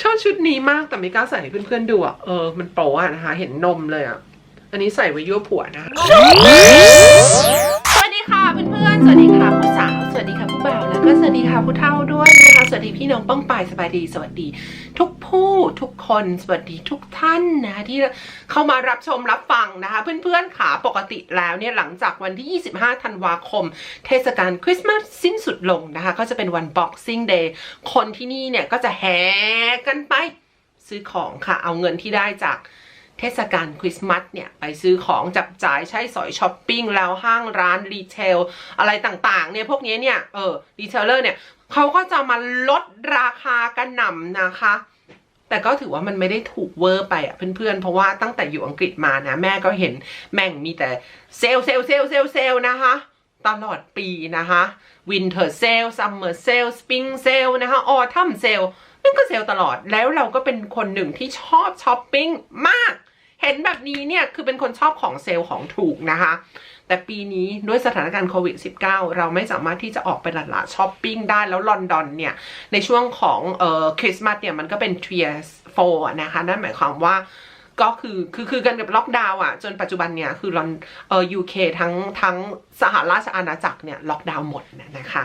ชอบชุดนี้มากแต่ไม่กล้าใส่ให้เพื่อนๆดูอะ เออ มันโปรอะนะคะ เห็นนมเลยอะ อันนี้ใส่ไว้ยั่วผัวนะคะสวัสดีค่ะเพื่อนๆ สวัสดีค่ะผู้สาว สวัสดีค่ะผู้บ่าว ก็สวัสดีค่ะผู้เฒ่าด้วยนะคะสวัสดีพี่น้องป้องปายสบายดี สวัสดี ทุกผู้ทุกคนสวัสดีทุกท่านนะคะที่เข้ามารับชมรับฟังนะคะ เพื่อนๆขาปกติแล้วเนี่ยหลังจากวันที่ 25 ธันวาคม เทศกาลคริสต์มาสสิ้นสุดลงนะคะ ก็จะเป็นวัน Boxing Day คนที่นี่เนี่ยก็จะแห่กันไปซื้อของค่ะ เอาเงินที่ได้จาก เทศกาลคริสต์มาสเนี่ยไปซื้อของจับจ่ายใช้สอยช้อปปิ้งแล้วห้างร้านรีเทลอะไรต่างๆเนี่ยพวกนี้เนี่ยเออรีเทลเลอร์เนี่ยเขาก็จะมาลดราคากันหน่ำนะคะแต่ก็ถือว่ามันไม่ได้ถูกเวอร์ไปอะเพื่อนๆ เพราะว่าตั้งแต่อยู่อังกฤษมานะ แม่ก็เห็นแม่งมีแต่เซลเซลเซลเซลเซลนะคะ ตลอดปีนะคะวินเทอร์เซลซัมเมอร์เซลสปริงเซลนะคะออทัมเซลมันก็เซลล์ตลอดแล้วเราก็เป็นคนหนึ่งที่ชอบช้อปปิ้งมาก เห็นแบบนี้เนี่ยคือเป็นคนชอบของเซลล์ของถูกนะคะ แต่ปีนี้ด้วยสถานการณ์โควิด -19 เราไม่สามารถที่จะออกไปหลาๆช้อปปิ้งได้แล้วลอนดอนเนี่ย ในช่วงของเอ่อคริสต์มาสเนี่ยมันก็เป็น Tears 4นะคะ นั่นหมายความว่าก็คือคือคือกันกับล็อกดาวน์อะ จนปัจจุบันเนี่ยคือลอนเอ่อ UK ทั้งทั้งสหราชอาณาจักรเนี่ยล็อกดาวน์หมดนะคะ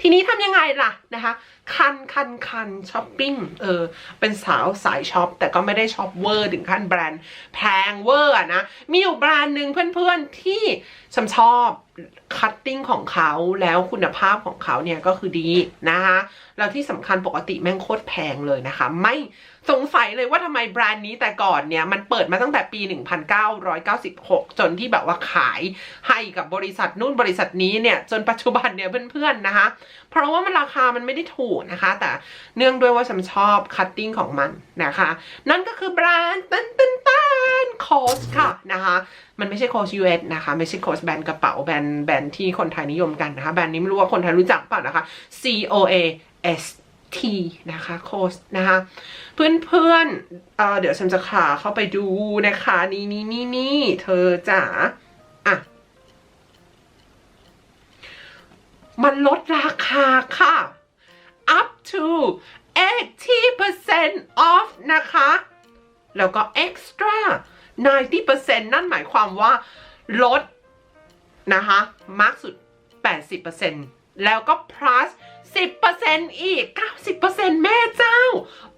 ทีนี้ทำยังไงล่ะนะคะ คันคันคันช้อปปิ้งเออเป็นสาวสายช็อป แต่ก็ไม่ได้ช็อปเวอร์ถึงขั้นแบรนด์แพงเวอร์นะ มีอยู่แบรนด์หนึ่งเพื่อนๆที่ฉันชอบคัตติ้งของเขาแล้วคุณภาพของเขาเนี่ยก็คือดีนะคะแล้วที่สำคัญปกติแม่งโคตรแพงเลยนะคะ ไม่สงสัยเลยว่าทำไมแบรนด์นี้แต่ก่อนเนี่ยมันเปิดมาตั้งแต่ปี 1996 จนที่แบบว่าขายให้กับบริษัทนู่นบริษัทนี้เนี่ยจนปัจจุบันเนี่ยเพื่อนๆนะคะ เพราะว่ามันราคามันไม่ได้ถูกนะคะ แต่เนื่องด้วยว่าฉันชอบคัตติ้งของมันนะคะ นั่นก็คือแบรนด์ตันตันตันโคสค่ะนะคะมันไม่ใช่โคส US นะคะ ไม่ใช่โคสแบรนด์กระเป๋าแบรนด์แบรนด์ที่คนไทยนิยมกันนะคะแบรนด์นี้ไม่รู้ว่าคนไทยรู้จักเปล่านะคะ C O A S T นะคะโคสนะคะ เพื่อนเพื่อนๆเเดี๋ยวฉันจะขาเข้าไปดูนะคะ นี่นี่นี่นี่เธอจ๋าอะ มันลดราคาค่ะ up to 80% off นะคะ แล้วก็ extra 90%นั่นหมายความว่าลดนะคะมากสุด 80%แล้วก็ plus 10%อีก 90%แม่เจ้า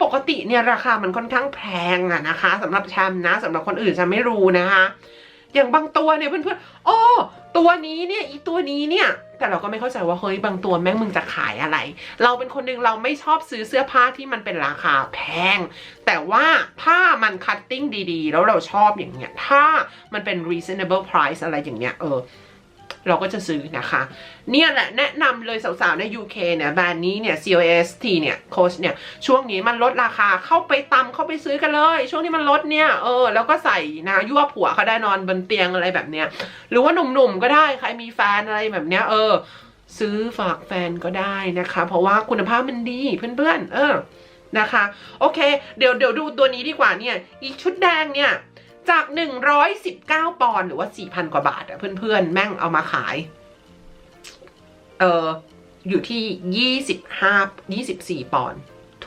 ปกติเนี่ยราคามันค่อนข้างแพงอะนะคะสำหรับแชมป์นะสำหรับคนอื่นจะไม่รู้นะคะ อย่างบางตัวเนี่ยเพื่อนๆโอ้ตัวนี้เนี่ยอีตัวนี้เนี่ยแต่เราก็ไม่เข้าใจว่าเฮ้ยบางตัวแม่งมึงจะขายอะไร เราเป็นคนหนึ่งเราไม่ชอบซื้อเสื้อผ้าที่มันเป็นราคาแพง แต่ว่าถ้ามันคัตติ้งดีๆ แล้วเราชอบอย่างเงี้ย ถ้ามันเป็น reasonable price อะไรอย่างเงี้ย เออ เราก็จะซื้อนะคะ เนี่ยแหละแนะนำเลยสาวๆ ใน UK เนี่ยแบรนด์นี้เนี่ย COST เนี่ยโคชเนี่ย ช่วงนี้มันลดราคาเข้าไปตำเข้าไปซื้อกันเลย ช่วงที่มันลดเนี่ย เออ แล้วก็ใส่นะยั่วผัวเขาได้นอนบนเตียงอะไรแบบเนี้ย หรือว่าหนุ่มๆ ก็ได้ใครมีแฟนอะไรแบบเนี้ย เออ ซื้อฝากแฟนก็ได้นะคะ เพราะว่าคุณภาพมันดีเพื่อนๆ เออนะคะ โอเค เดี๋ยวเดี๋ยวดูตัวนี้ดีกว่าเนี่ย อีชุดแดงเนี่ย จาก 119 ปอนด์หรือว่า 4,000 กว่าบาทอะเพื่อนๆ แม่งเอามาขาย เอออยู่ที่ 25 24 ปอนด์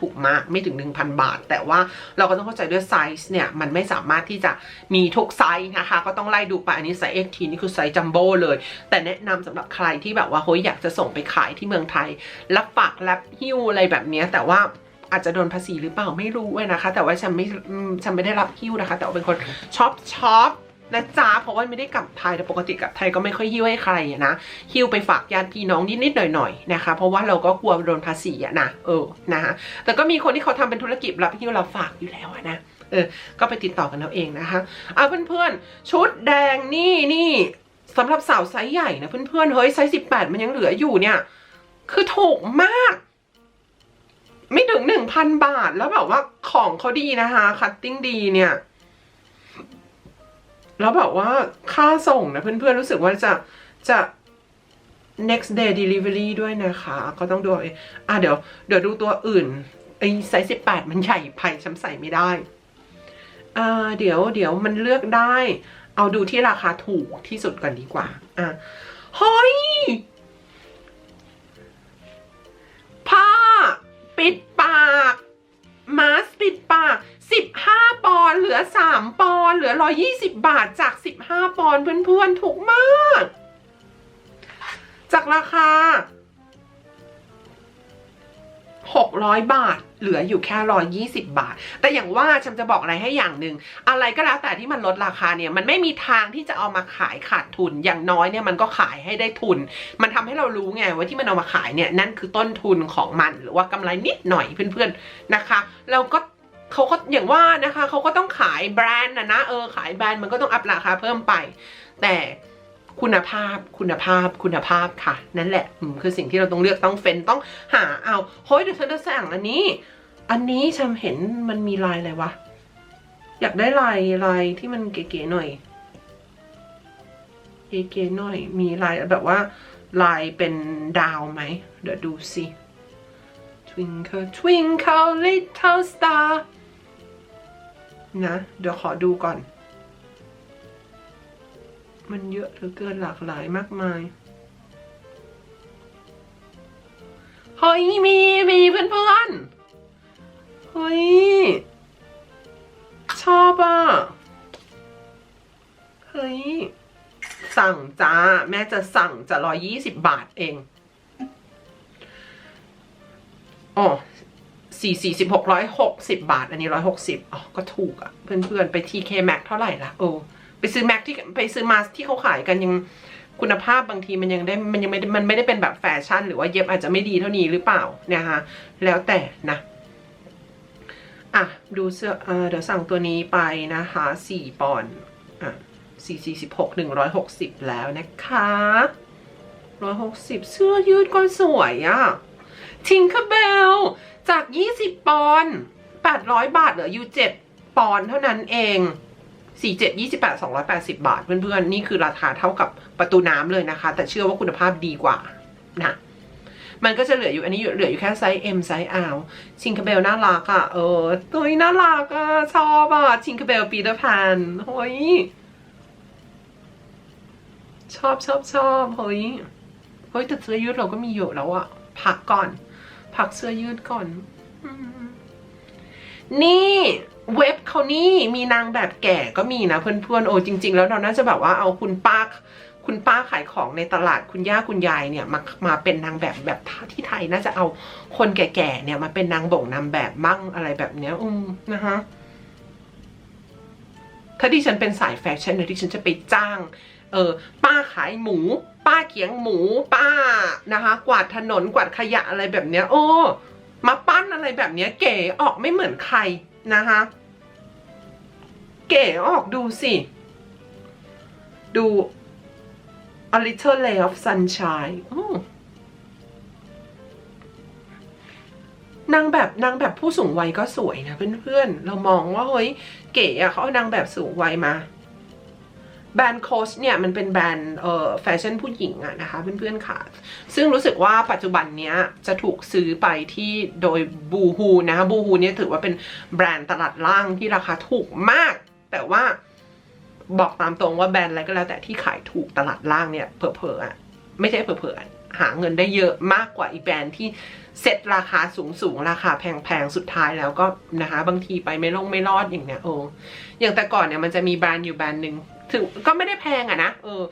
ถูกมากไม่ถึง 1,000 บาท แต่ว่าเราก็ต้องเข้าใจด้วยไซส์เนี่ย มันไม่สามารถที่จะมีทุกไซส์นะคะ ก็ต้องไล่ดูไป อันนี้ไซส์ XT นี่คือไซส์จัมโบ้เลย แต่แนะนำสำหรับใครที่แบบว่าเฮ้ยอยากจะส่งไปขายที่เมืองไทย รับฝากรับหิ้วอะไรแบบนี้แต่ว่า อาจจะโดนภาษีหรือเปล่าไม่รู้อะนะคะ แต่ว่าฉันไม่ฉันไม่ได้รับหิ้วนะคะ แต่ว่าเป็นคนชอบช็อปนะจ๊ะเพราะว่าไม่ได้กลับไทยแต่ปกติกลับไทยก็ไม่ค่อยหิ้วให้ใครนะหิ้วไปฝากญาติพี่น้องนิดๆหน่อยๆนะคะ เพราะว่าเราก็กลัวโดนภาษีอะนะเออนะคะแต่ก็มีคนที่เขาทำเป็นธุรกิจรับหิ้วรับฝากอยู่แล้วนะเออ ก็ไปติดต่อกันเอาเองนะคะเอะเพื่อนๆชุดแดงนี่นี่สำหรับสาวไซส์ใหญ่นะเพื่อนๆเฮ้ยไซส์สิบแปดมันยังเหลืออยู่เนี่ย คือถูกมาก ไม่ถึงหนึ่งพันบาทแล้วแบบว่าของเขาดีนะคะคัตติ้งดีเนี่ย แล้วแบบว่าค่าส่งนะเพื่อนๆรู้สึกว่าจะจะ next day delivery ด้วยนะคะ ก็ต้องดูเองอะเดี๋ยวเดี๋ยวดูตัวอื่นไอ้ไซส์สิบแปดมันใหญ่ไปช้ำใส่ไม่ได้ อ่า เดี๋ยวเดี๋ยวมันเลือกได้ เอาดูที่ราคาถูกที่สุดก่อนดีกว่า อะเฮ้ยผ้า ปิดปากมาสปิดปาก 15 ปอนเหลือ 3 ปอนเหลือ 120 บาทจาก 15 ปอนเพื่อนๆ ถูกมาก จากราคา 600 บาท เหลืออยู่แค่120บาท แต่อย่างว่าฉันจะบอกอะไรให้อย่างหนึ่ง อะไรก็แล้วแต่ที่มันลดราคาเนี่ย มันไม่มีทางที่จะเอามาขายขาดทุน อย่างน้อยเนี่ยมันก็ขายให้ได้ทุน มันทำให้เรารู้ไงว่าที่มันเอามาขายเนี่ยนั่นคือต้นทุนของมัน หรือว่ากำไรนิดหน่อยเพื่อนๆนะคะแล้วก็เขาก็อย่างว่านะคะเขาก็ต้องขายแบรนด์นะนะเออขายแบรนด์มันก็ต้องอัพราคาเพิ่มไป แต่ คุณภาพคุณภาพคุณภาพค่ะ นั่นแหละคือสิ่งที่เราต้องเลือกต้องเฟ้นต้องหาเอาเฮ้ยเดี๋ยวฉันจะสั่งอันนี้ อันนี้ฉันเห็นมันมีลายอะไรวะอยากได้ลายลายที่มันเก๋ๆหน่อยเก๋ๆหน่อย มีลายแบบว่าลายเป็นดาวไหมเดี๋ยวดูสิ Twinkle twinkle little star นะ เดี๋ยวขอดูก่อน มันเยอะเหลือเกินหลากหลายมากมายเฮ้ยมีมีเพื่อนๆเฮ้ย ชอบอะ เฮ้ย สั่งจ้า แม่จะสั่งจะร้อยี่สิบบาทเองอ๋อสี่สี่สิบหกร้อยหกสิบบาท อันนี้ร้อยหกสิบอ๋อ ก็ถูกอะเพื่อนๆ ไปทีเคแม็กเท่าไหร่ละโอ้ ไปซื้อแม็กที่ไปซื้อมาที่เขาขายกันยังคุณภาพบางทีมันยังได้มันยังไม่มันไม่ได้เป็นแบบแฟชั่น หรือว่าเย็บอาจจะไม่ดีเท่านี้หรือเปล่านะคะแล้วแต่นะอะดูเสื้อเออเดี๋ยวสั่งตัวนี้ไปนะคะสี่ปอนด์อะสี่สี่สิบหกหนึ่งร้อยหกสิบแล้วนะคะร้อยหกสิบเสื้อยืดก็สวยอะทิงคาเบลจากยี่สิบปอนด์แปดร้อยบาทเหลืออยู่เจ็ดปอนด์เท่านั้นเอง สี่เจ็ดยี่สิบแปดสองร้อยแปดสิบาท เพื่อนๆ นี่คือราคาเท่ากับประตูน้ำเลยนะคะ แต่เชื่อว่าคุณภาพดีกว่านะมันก็จะเหลืออยู่อันนี้เหลืออยู่แค่ไซส์ M ไซส์ L ชิงคาเบลน่ารักอะ่ะ เออ ตัวนี้น่ารักอะ่ะ ชอบอะ่ะ ชิงคาเบลปีเตอร์แพนเฮ้ย ชอบชอบชอบเฮ้ย เฮ้ยแต่เสื้อยืดเราก็มีเยอะแล้วอะพักก่อน พักเสื้อยืดก่อน อืม นี่เว็บเขานี่มีนางแบบแก่ก็มีนะเพื่อนๆโอ้จริง ๆ แล้วเราน่าจะแบบว่าเอาคุณป้าคุณป้าขายของในตลาดคุณย่าคุณยายเนี่ยมามาเป็นนางแบบแบบที่ไทยน่าจะเอาคนแก่ๆเนี่ยมาเป็นนางบ่งนางแบบมั่งอะไรแบบเนี้ยอืมนะคะถ้าที่ฉันเป็นสายแฟชั่นเนี่ยที่ฉันจะไปจ้าง เออป้าขายหมู ป้าเขียงหมู ป้านะคะ กวาดถนนกวาดขยะอะไรแบบเนี้ย โอ้ มาปั้นอะไรแบบนี้เก๋ออกไม่เหมือนใครนะคะ เก๋ออกดูสิ ดู A little ray of sunshine นางแบบนางแบบผู้สูงวัยก็สวยนะเพื่อนๆ เรามองว่าเฮ้ยเก๋อะเขาเอานางแบบสูงวัยมา แบรนด์โคชเนี่ยมันเป็นแบรนด์เอ่อแฟชั่นผู้หญิงอะนะคะเพื่อนๆค่ะ ซึ่งรู้สึกว่าปัจจุบันเนี้ยจะถูกซื้อไปที่โดยบูฮูนะบูฮูเนี่ยถือว่าเป็นแบรนด์ตลาดล่างที่ราคาถูกมาก แต่ว่าบอกตามตรงว่าแบรนด์อะไรก็แล้วแต่ที่ขายถูกตลาดล่างเนี่ยเผลอๆอะไม่ใช่เผลอๆหาเงินได้เยอะมากกว่าอีแบรนด์ที่เซ็ตราคาสูงๆราคาแพงๆ สุดท้ายแล้วก็นะคะ บางทีไปไม่ลงไม่รอดอย่างเนี้ยโอ้อย่างแต่ก่อนเนี่ยมันจะมีแบรนด์อยู่แบรนด์หนึ่ง ถึงก็ไม่ได้แพงอะนะ เออ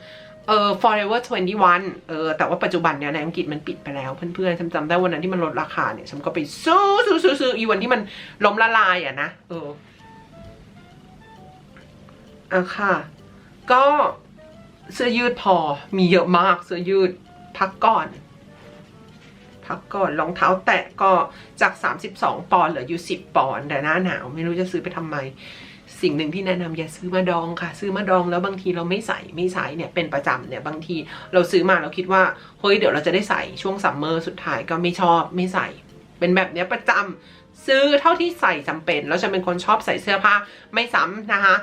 เออ forever 21 เออ แต่ว่าปัจจุบันเนี่ยในอังกฤษมันปิดไปแล้วเพื่อนๆฉันจำได้วันนั้นที่มันลดราคาเนี่ยฉันก็ไปซื้อซื้อซื้อซื้ออีวันที่มันล้มละลายอะนะ เอออะค่ะ ก็เสื้อยืดพอมีเยอะมากเสื้อยืดพักก่อนพักก่อนรองเท้าแตะก็จาก 32 ปอนด์เหลืออยู่ 10 ปอนด์แต่หน้าหนาวไม่รู้จะซื้อไปทำไม สิ่งหนึ่งที่แนะนำอย่าซื้อมาดองค่ะ ซื้อมาดองแล้วบางทีเราไม่ใส่ไม่ใช้เนี่ยเป็นประจำเนี่ยบางทีเราซื้อมาเราคิดว่าเฮ้ยเดี๋ยวเราจะได้ใส่ช่วงซัมเมอร์สุดท้ายก็ไม่ชอบไม่ใส่ เป็นแบบเนี้ยประจำซื้อเท่าที่ใส่จำเป็นแล้วฉันเป็นคนชอบใส่เสื้อผ้าไม่ซ้ำนะคะ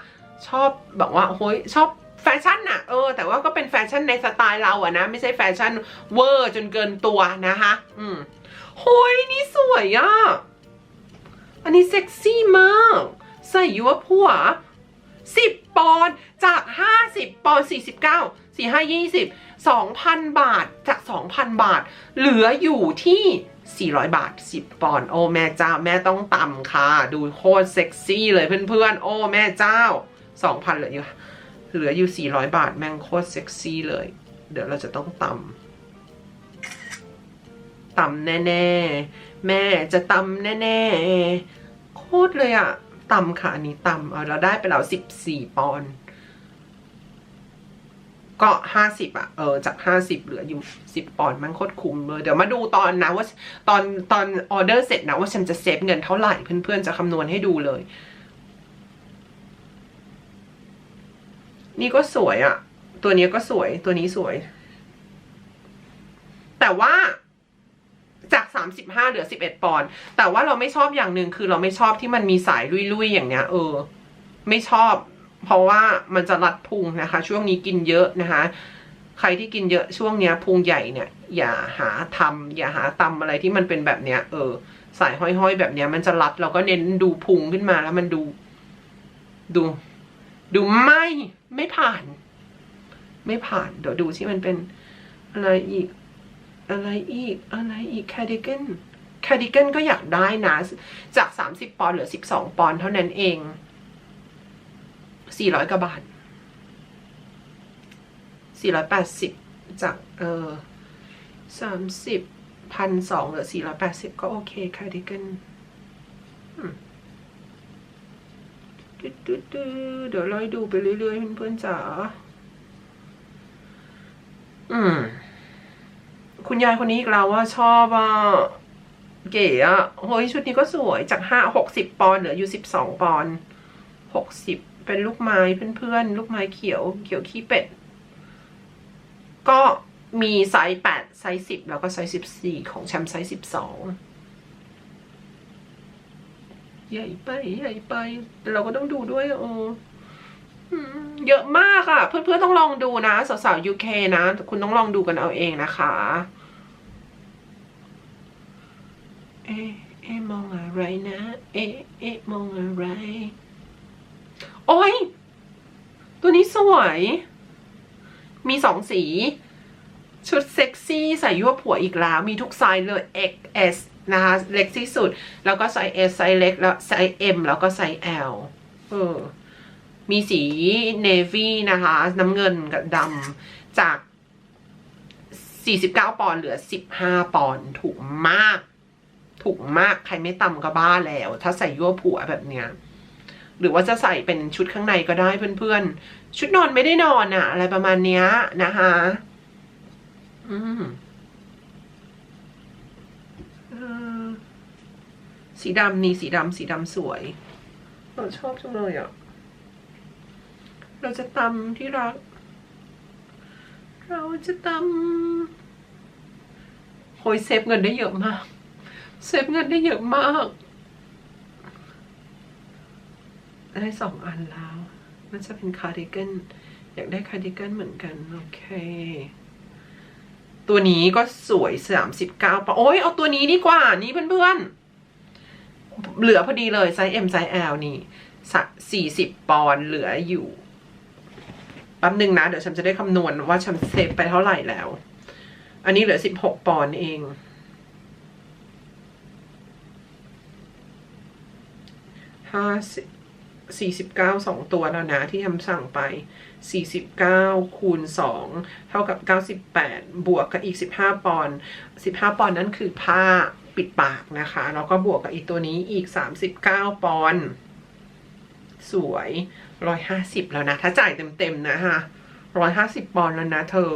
ชอบบอกว่าโอ้ยชอบแฟชั่นน่ะเออแต่ว่าก็เป็นแฟชั่นในสไตล์เราอะนะ ไม่ใช่แฟชั่นเวอร์จนเกินตัวนะคะ อืมโอ้ยนี่สวยอะอันนี้เซ็กซี่มาก ใส่ยูว่าผัวสิบปอนด์จากห้าสิบปอนด์สี่สิบเก้าสี่ห้ายี่สิบสองพันบาทจากสองพันบาท เหลืออยู่ที่400บาท10ปอนด์โอ้แม่เจ้าแม่ต้องต่ำค่ะ ดูโคตรเซ็กซี่เลยเพื่อนๆ โอ้แม่เจ้าสองพันเหลืออยู่เหลืออยู่สี่ร้อยบาทแม่งโคตรเซ็กซี่เลย เดี๋ยวเราจะต้องต่ำต่ำแน่ๆ แม่จะต่ำแน่ๆ โคตรเลยอะ ตำค่ะ อันนี้ตำเอาเราได้ไปแล้วสิบสี่ปอนด์ก็ห้าสิบอะเออจากห้าสิบเหลืออยู่สิบปอนด์มันโคตรคุ้มเลย เดี๋ยวมาดูตอนนะว่าตอนตอนออเดอร์เสร็จนะว่าฉันจะเซฟเงินเท่าไหร่เพื่อนๆจะคำนวณให้ดูเลย นี่ก็สวยอะตัวนี้ก็สวยตัวนี้สวย แต่ว่า จากสามสิบห้าเหลือสิบเอ็ดปอนด์แต่ว่าเราไม่ชอบอย่างหนึ่งคือเราไม่ชอบที่มันมีสายลุยๆอย่างเนี้ย เออ ไม่ชอบ เพราะว่ามันจะรัดพุงนะคะ ช่วงนี้กินเยอะนะคะ ใครที่กินเยอะช่วงเนี้ยพุงใหญ่เนี่ย อย่าหาทำอย่าหาตำอะไรที่มันเป็นแบบเนี้ย เออ สายห้อยๆ แบบเนี้ย มันจะรัดเราก็เน้นดูพุงขึ้นมาแล้วมันดู ดู ดูไม่ไม่ผ่าน ไม่ผ่านเดี๋ยวดูที่มันเป็นอะไรอีก อะไรอีก อะไรอีก c a r d i g a n c a r d i g a n ก็อยากได้นะ จาก 30 ปอนด์เหลือ 12 ปอนด์เท่านั้นเอง 400กว่าบาท 480 จากเออ30พันสองเหลือ 480 ก็โอเค c a r d i g a n เดี๋ยวเราดูไปเรื่อยๆเพื่อนๆจ๋าอืม คุณยายคนนี้อีกแล้วว่าชอบอะเก๋อะเฮ้ยชุดนี้ก็สวยจากห้าหกสิบปอนเหลืออยู่สิบสองปอนหกสิบเป็นลูกไม้เพื่อนๆ ลูกไม้เขียวเขียวขี้เป็ด ก็มีไซส์แปดไซส์สิบแล้วก็ไซส์สิบสี่ของแชมป์ไซส์สิบสองใหญ่ไปใหญ่ไป เราก็ต้องดูด้วยเอออืม เยอะมากอะ่ะ เพื่อนๆต้องลองดูนะสาวๆ UK นะ คุณต้องลองดูกันเอาเองนะคะ เอ๊ะเอ๊มองอะไรนะ เอ๊ะเอ๊มองอะไร โอ้ย ตัวนี้สวย มีสองสี ชุดเซ็กซี่ใส่ยั่วผัวอีกแล้ว มีทุกไซส์เลย XS นะคะเล็กที่สุด แล้วก็ไซส์ S ไซส์เล็กแล้วไซส์ M แล้วก็ไซส์ L เออ มีสีเนวี่นะคะ น้ำเงินกับดำจาก 49 ปอนด์เหลือ 15 ปอนด์ถูกมาก ถูกมากใครไม่ต่ำก็บ้าแล้ว ถ้าใส่ยั่วผัวแบบเนี้ยหรือว่าจะใส่เป็นชุดข้างในก็ได้เพื่อนๆ ชุดนอนไม่ได้นอนอะอะไรประมาณเนี้ยนะคะอืมสีดำนี่สีดำสีดำสวยเราชอบจังเลยอะ เราจะตำที่รัก เราจะตำโหยเซฟเงินได้เยอะมาก เซฟเงินได้เยอะมาก ได้สองอันแล้วมันจะเป็นคาร์ดิแกนอยากได้คาร์ดิแกนเหมือนกัน โอเค ตัวนี้ก็สวยสามสิบเก้าปอนด์โอ้ยเอาตัวนี้ดีกว่า นี่เพื่อนๆ เหลือพอดีเลยไซส์ M ไซส์ L นี่สี่สิบปอนด์เหลืออยู่ แป๊บหนึ่งนะ เดี๋ยวฉันจะได้คำนวณว่าฉันเซฟไปเท่าไหร่แล้ว อันนี้เหลือสิบหกปอนด์เอง ห้าสิบสี่สิบเก้าสองตัวแล้วนะที่ทำสั่งไปสี่สิบเก้าคูณสองเท่ากับเก้าสิบแปดบวกกับอีกสิบห้าปอนด์สิบห้าปอนด์นั่นคือผ้าปิดปากนะคะ แล้วก็บวกกับอีกตัวนี้อีกสามสิบเก้าปอนด์ สวยร้อยห้าสิบแล้วนะ ถ้าจ่ายเต็มๆนะฮะร้อยห้าสิบปอนด์แล้วนะเธอ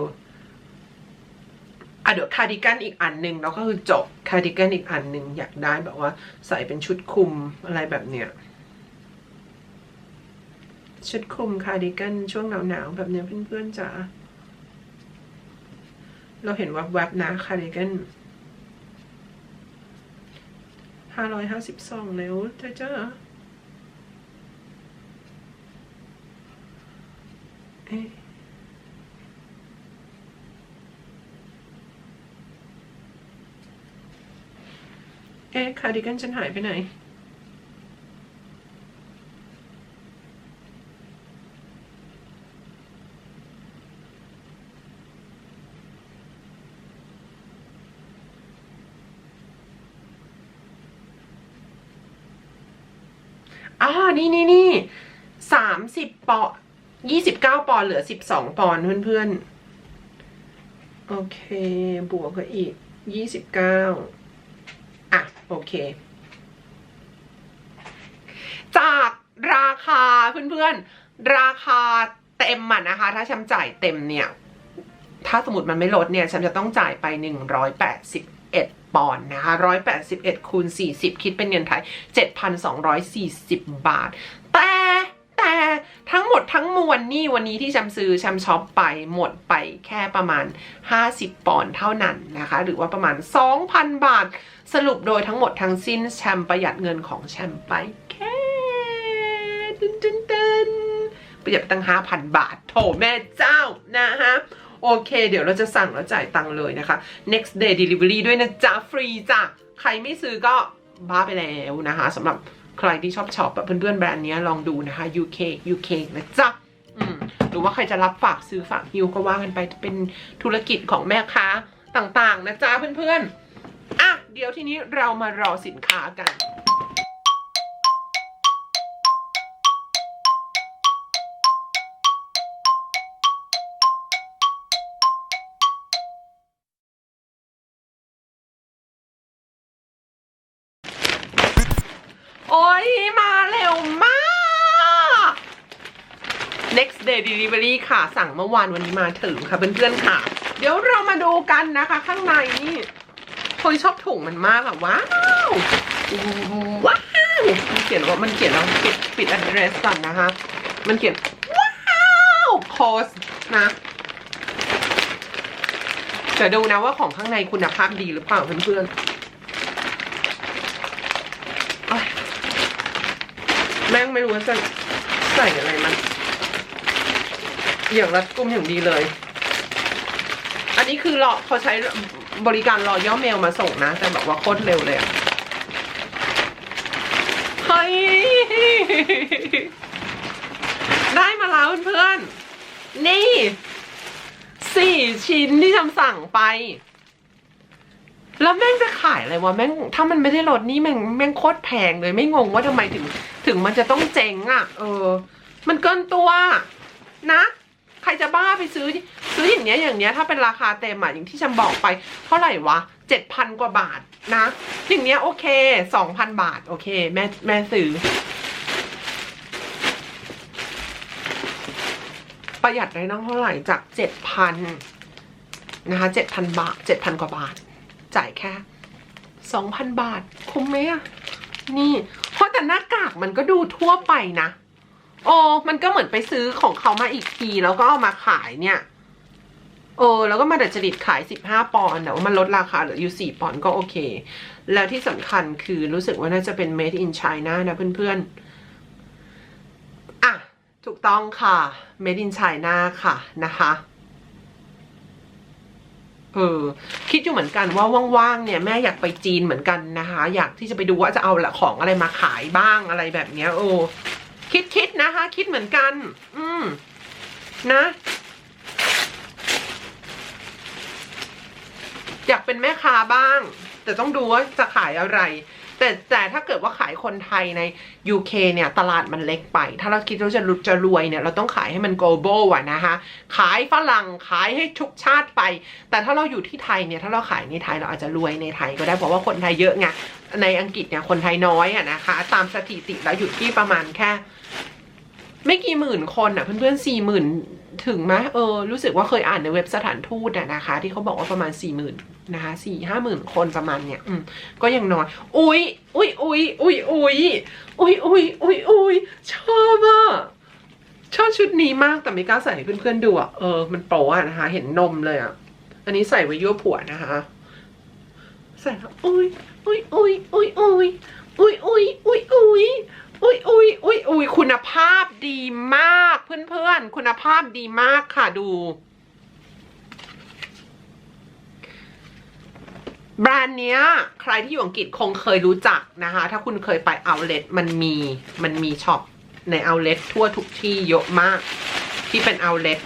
อะเดี๋ยวคาร์ดิกันอีกอันหนึ่งแล้วก็คือจบคาร์ดิกันอีกอันหนึ่งอยากได้แบบว่าใส่เป็นชุดคลุมอะไรแบบเนี้ยชุดคลุมคาร์ดิกันช่วงหนาวๆแบบเนี้ยเพื่อนๆจ๋าเราเห็นว่าแวบๆนะคาร์ดิกันห้าร้อยห้าสิบสองแล้วเจ้าจ้า เอ๊ะเอ๊ะคาร์ดิกันฉันหายไปไหนอ่านี่นี่นี่สามสิบเปอน ยี่สิบเก้าปอนเหลือสิบสองปอนเพื่อนๆ โอเค บวกกับอีกยี่สิบเก้าอะ โอเค จากราคาเพื่อนๆ ราคาเต็มอะนะคะ ถ้าฉันจ่ายเต็มเนี่ย ถ้าสมมติมันไม่ลดเนี่ยฉันจะต้องจ่ายไป181ปอนด์นะคะ181คูณ40คิดเป็นเงินไทย7,240บาท แต่แต่ ทั้งหมดทั้งมวลนี่วันนี้ที่แชมซื้อแชมช็อปไปหมดไปแค่ประมาณ 50 ปอนด์เท่านั้นนะคะ หรือว่าประมาณ 2,000 บาท สรุปโดยทั้งหมดทั้งสิ้นแชมประหยัดเงินของแชมไปแค่ตึนตึนตึนประหยัดไปตั้ง 5,000 บาท โถแม่เจ้านะฮะโอเค เดี๋ยวเราจะสั่งแล้วจ่ายตังค์เลยนะคะ next day delivery ด้วยนะจ๊ะฟรีจ้ะใครไม่ซื้อก็บ้าไปแล้วนะคะสำหรับ ใครที่ชอบช็อปแบบเพื่อนๆแบรนด์นี้ลองดูนะคะ UK UK นะจ๊ะหรือว่าใครจะรับฝากซื้อฝากฮิวก็ว่ากันไปเป็นธุรกิจของแม่ค้าต่างๆ นะจ๊ะเพื่อนๆอะเดี๋ยวทีนี้เรามารอสินค้ากัน โอ้ยมาเร็วมาก next day delivery ค่ะ สั่งเมื่อวานวันนี้มาถึงค่ะเพื่อนๆค่ะ เดี๋ยวเรามาดูกันนะคะ ข้างในนี่คนชอบถุงมันมากอะว้าวว้าวมันเขียนว่ามันเขียนแล้วปิดปิด address ก่อนนะคะ มันเขียนว้าวโคสนะจะดูนะว่าของข้างในคุณภาพดีหรือเปล่าเพื่อนๆแม่งไม่รู้ว่าจะใส่อะไรมัน อย่างรัดกุมอย่างดีเลย อันนี้คือรอเขาใช้บริการรอย่อเมลมาส่งนะ แต่แบบว่าโคตรเร็วเลยอะเฮ้ย ได้มาแล้วเพื่อนๆ นี่สี่ชิ้นที่ทำสั่งไป แล้วแม่งจะขายอะไรวะแม่ง ถ้ามันไม่ได้ลดนี่แม่งแม่งโคตรแพงเลยไม่งงว่าทำไมถึง ถึงมันจะต้องเจ๊งอะ่ะ เออ มันเกินตัว นะ ใครจะบ้าไปซื้อ ซื้ออย่างเนี้ยอย่างเนี้ยถ้าเป็นราคาเต็มอะอย่างที่ฉันบอกไปเท่าไหร่วะเจ็ดพันกว่าบาทนะ อย่างเนี้ยโอเคสองพันบาทโอเคแม่แม่ซื้อ ประหยัดได้น้องเท่าไหร่จากเจ็ดพันนะคะเจ็ดพันบาทเจ็ดพันกว่าบาท จ่ายแค่สองพันบาท คุ้มไหมอะนี่เพราะแต่หน้ากากมันก็ดูทั่วไปนะ โอ้มันก็เหมือนไปซื้อของเขามาอีกที แล้วก็เอามาขายเนี่ยเออแล้วก็มาดัดจริตขายสิบห้าปอนด์แต่ว่ามันลดราคาเหลืออยู่สี่ปอนด์ก็โอเค แล้วที่สำคัญคือรู้สึกว่าน่าจะเป็น made in China นะเพื่อนๆ อะ ถูกต้องค่ะ made in China ค่ะนะคะเออคิดอยู่เหมือนกันว่าว่างๆเนี่ยแม่อยากไปจีนเหมือนกันนะคะ อยากที่จะไปดูว่าจะเอาละของอะไรมาขายบ้างอะไรแบบเนี้ยโอ้ คิดคิดนะคะ คิดเหมือนกัน อืม นะ อยากเป็นแม่ค้าบ้าง แต่ต้องดูว่าจะขายอะไร แต่แต่ถ้าเกิดว่าขายคนไทยใน UK เนี่ย ตลาดมันเล็กไป ถ้าเราคิดว่าจะรุจะรวยเนี่ย เราต้องขายให้มัน global อะนะคะ ขายฝรั่งขายให้ทุกชาติไป แต่ถ้าเราอยู่ที่ไทยเนี่ย ถ้าเราขายในไทยเราอาจจะรวยในไทยก็ได้เพราะว่าคนไทยเยอะไงในอังกฤษเนี่ยคนไทยน้อยอะนะคะ ตามสถิติแล้วอยู่ที่ประมาณแค่ ไม่กี่หมื่นคนอะเพื่อนๆสี่หมื่นถึงไหมเออ รู้สึกว่าเคยอ่านในเว็บสถานทูตอะนะคะ ที่เขาบอกว่าประมาณสี่หมื่นนะคะสี่ห้าหมื่นคนประมาณเนี้ยอืมก็ยังน้อย อุ๊ยอุ๊ยอุ๊ยอุ๊ยอุ๊ยอุ๊ยอุ๊ยอุ๊ยอุ๊ยชอบอะชอบชุดนี้มากแต่ไม่กล้าใส่ให้เพื่อนๆดูอะเออมันโป๊ะนะคะ เห็นนมเลยอะ อันนี้ใส่ไว้ยั่วผัวนะคะ ใส่แล้วอุ๊ยอุ๊ยอุ๊ยอุ๊ยอุ๊ยอุ๊ยอุ๊ยอุ๊ยอุ๊ย อุ๊ยอุ๊ยอุ๊ยอุ๊ยคุณภาพดีมากเพื่อนๆ คุณภาพดีมากค่ะดู แบรนด์เนี้ย ใครที่อยู่อังกฤษคงเคยรู้จักนะคะ ถ้าคุณเคยไปเอาเล t มันมี มันมีช็อปในเอาเล t ทั่วทุกที่เยอะมาก ที่เป็นเอาเล t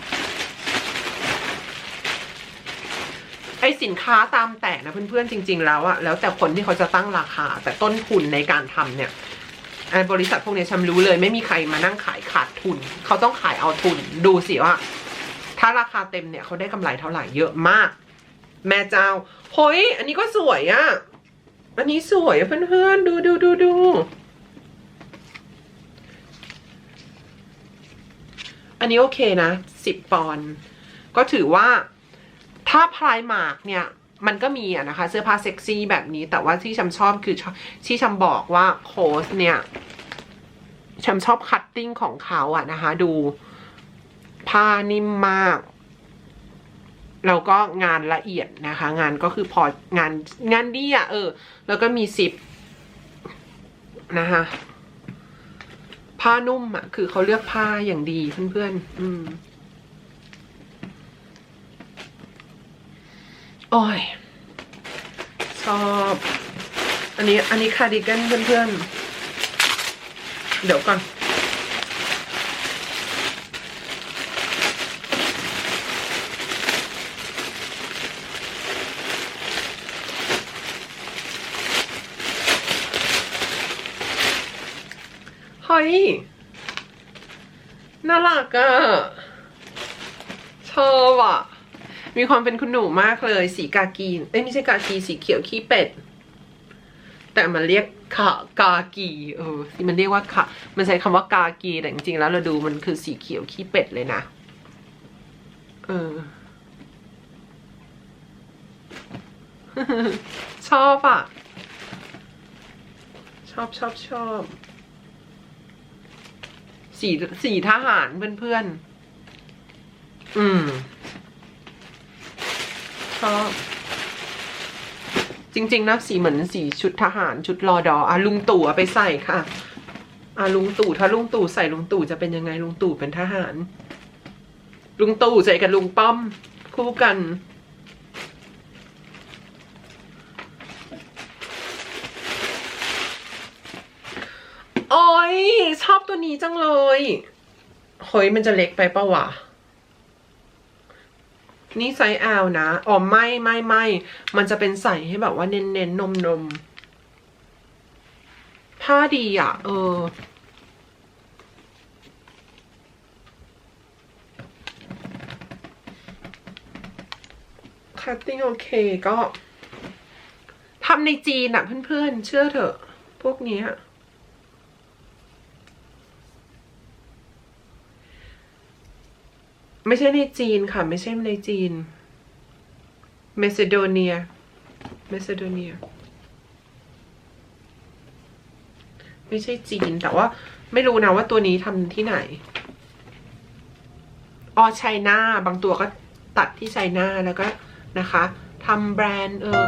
ไอสินค้าตามแต่นะเพื่อนๆจริง ๆ แล้วอะแล้วแต่คนที่เขาจะตั้งราคา แต่ต้นทุนในการทำเนี่ย บริษัทพวกนี้ยฉันรู้เลย ไม่มีใครมานั่งขายขาดทุน เขาต้องขายเอาทุน ดูสิว่า ถ้าราคาเต็มเนี่ยเขาได้กำไรเท่าไหร่เยอะมาก แม่เจ้าเฮ้ยอันนี้ก็สวยอะอันนี้สวยเพื่อนๆดูดูดูดูอันนี้โอเคนะสิบปอนก็ถือว่าถ้าพลายหมากเนี่ย มันก็มีอะนะคะ เสื้อผ้าเซ็กซี่แบบนี้ แต่ว่าที่ฉันชอบคือที่ฉันบอกว่าโค้ชเนี่ยฉันชอบคัตติ้งของเขาอะนะคะ ดูผ้านิ่มมากแล้วก็งานละเอียดนะคะ งานก็คือพองานงานดีอะเออ แล้วก็มีซิปนะคะผ้านุ่มอะคือเขาเลือกผ้าอย่างดีเพื่อนๆอืม โอ้ยชอบ อันนี้อันนี้คาร์ดิแกนเพื่อนๆ เดี๋ยวก่อน เฮ้ย น่ารักอะชอบอะ มีความเป็นคุณหนูมากเลย สีกากีเอ้ยไม่ใช่กากีสีเขียวขี้เป็ด แต่มันเรียกขากากีเออที่มันเรียกว่าขามันใช้คำว่ากากีแต่จริงๆแล้วเราดูมันคือสีเขียวขี้เป็ดเลยนะเออชอบอะ ชอบชอบชอบสีสีทหารเพื่อนๆ อืม ชอบ จริง ๆนะสีเหมือนสีชุดทหารชุดรอดออะลุงตู่ไปใส่ค่ะอะลุงตู่ถ้าลุงตู่ใส่ลุงตู่จะเป็นยังไงลุงตู่เป็นทหาร ลุงตู่ใส่กับลุงป้อม คู่กันโอ้ยชอบตัวนี้จังเลยเฮ้ยมันจะเล็กไปปะวะ นี่ไซส์ L นะ อ๋อไม่ไม่ไม่มันจะเป็นใส่ให้แบบว่าเน้นเน้นนมนมผ้าดีอะ เออ คัตติ้งโอเคก็ทำในจีนอะเพื่อนๆ เชื่อเถอะ พวกนี้ย ไม่ใช่ในจีนค่ะ ไม่ใช่ในจีนเมซิโดเนียเมซิโดเนีย ไม่ใช่จีน แต่ว่าไม่รู้นะว่าตัวนี้ทำที่ไหนอ๋อไชน่าบางตัวก็ตัดที่ไชน่าแล้วก็นะคะทำแบรนด์เออ